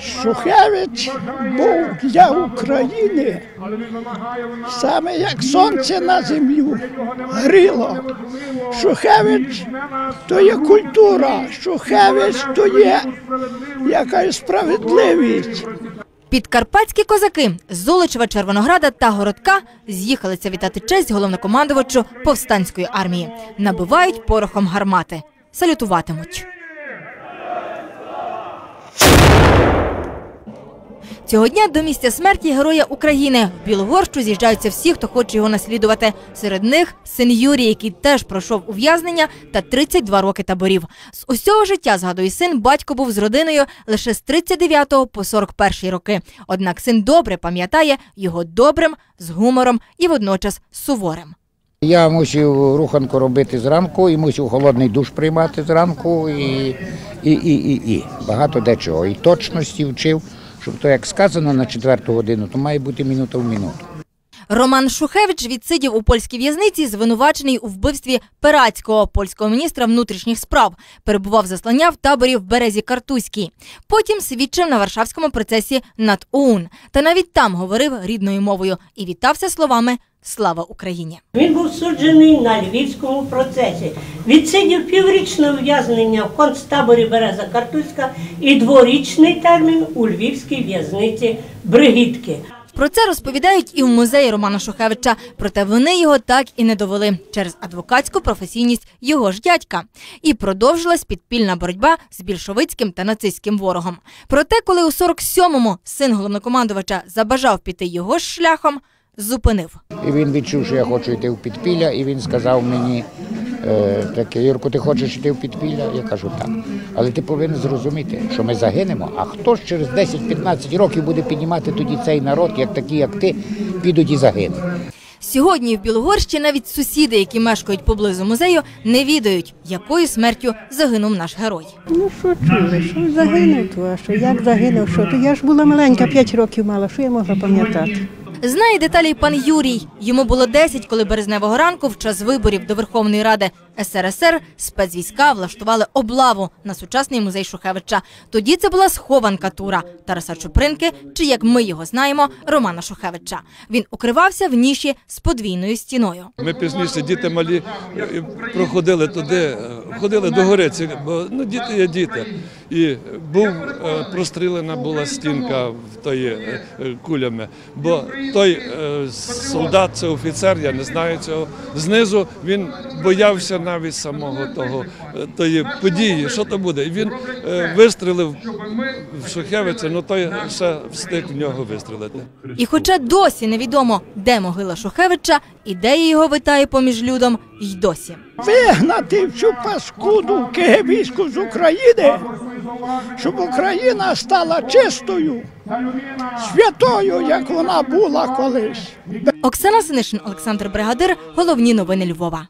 Шухевич був для України саме як сонце на землю гріло. Шухевич то є культура, Шухевич то є якась справедливість. Підкарпатські козаки з Золочева, Червонограда та Городка з'їхалися вітати честь головнокомандувачу повстанської армії. Набивають порохом гармати. Салютуватимуть. Цього дня до місця смерті Героя України в Білогорщу з'їжджаються всі, хто хоче його наслідувати. Серед них син Юрій, який теж пройшов ув'язнення та 32 роки таборів. З усього життя, згадує син, батько був з родиною лише з 39 по 41 роки. Однак син добре пам'ятає його добрим, з гумором і водночас суворим. Я мусив руханку робити зранку і мусив холодний душ приймати зранку і, і, і, і, і. багато дечого. І точності вчив, щоб то як сказано на четверту годину, то має бути минута в минуту. Роман Шухевич відсидів у польській в'язниці, звинувачений у вбивстві Перацького польського міністра внутрішніх справ. Перебував заслання в таборі в березі Картузькій. Потім свідчив на Варшавському процесі над ОУН. Та навіть там говорив рідною мовою і вітався словами Слава Україні. Він був суджений на львівському процесі. Відсидів піврічне ув'язнення в концтаборі Береза Картузька і дворічний термін у львівській в'язниці Бригітки. Про це розповідають і в музеї Романа Шухевича. Проте вони його так і не довели через адвокатську професійність його ж дядька. І продовжилась підпільна боротьба з більшовицьким та нацистським ворогом. Проте, коли у 47-му син головнокомандувача забажав піти його шляхом, зупинив. І він відчув, що я хочу йти в підпілля, і він сказав мені таке, Юрку, ти хочеш йти в підпілля? Я кажу, так. Але ти повинен зрозуміти, що ми загинемо, а хто ж через 10-15 років буде піднімати тоді цей народ, як такі, як ти, підуть і загинуть. Сьогодні в Білогорщі навіть сусіди, які мешкають поблизу музею, не відають, якою смертю загинув наш герой. Ну що чули, що загинув, то а що як загинув, що то я ж була маленька, 5 років мала, що я могла пам'ятати? Знає деталі пан Юрій. Йому було 10, коли березневого ранку, в час виборів до Верховної Ради СРСР, спецвійська влаштували облаву на сучасний музей Шухевича. Тоді це була схованка тура Тараса Чупринки, чи як ми його знаємо, Романа Шухевича. Він укривався в ніші з подвійною стіною. Ми пізніше, діти малі, е, проходили туди, е, ходили до гори, ці- ну, діти є діти. І був е, прострілена була стінка в тої е, е, кулями, бо той солдат, це офіцер, я не знаю цього. Знизу він боявся навіть самого того тої події, що то буде. І він вистрілив в Шухевича, ну той ще встиг в нього вистрілити. І хоча досі невідомо, де могила Шухевича, ідея його витає поміж людом й досі. Вигнати всю паскуду кигибійську з України, щоб Україна стала чистою, святою, як вона була колись. Оксана Синишин, Олександр Бригадир. Головні новини Львова.